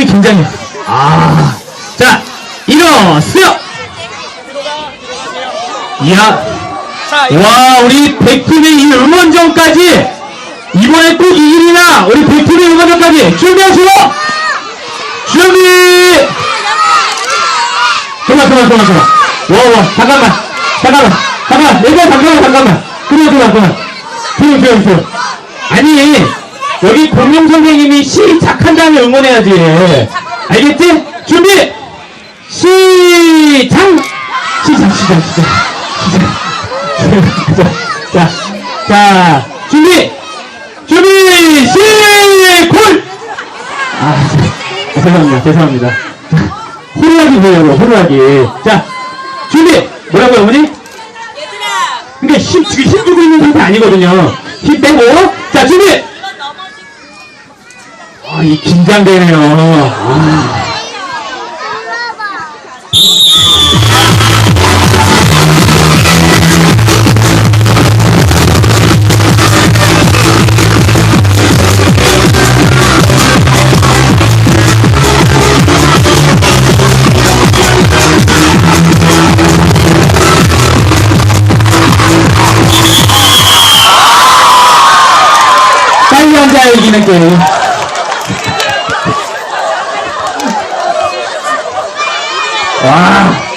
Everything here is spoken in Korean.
이미 긴장해. 아, 자, 일어서요! 이야, 자, 와, 우리 백팀의 이 응원전까지, 이번에 꼭 이기리나, 우리 백팀의 응원전까지 준비하시고! 준비! 그만, 그만, 그만, 그만. 와, 와, 잠깐만, 잠깐만, 잠깐만, 얘들아, 잠깐만, 잠깐만. 그만, 그만, 그만. 조용, 조용, 조용. 아니, 여기 공룡 선생님이 시 작한 다음에 응원해야지. 알겠지? 준비! 시작! 시작, 시작, 시작. 자, 자, 자, 준비! 준비! 시골! 아, 죄송합니다, 죄송합니다. 호루라기 보여요, 호루라기. 자, 준비! 뭐라고요, 어머니? 그러니까 힘, 지금 힘 주고 있는 상태 아니거든요. 힘 빼고. 자, 준비! 이 긴장되네요. 아. 빨리 앉아 이기는 게임. 哇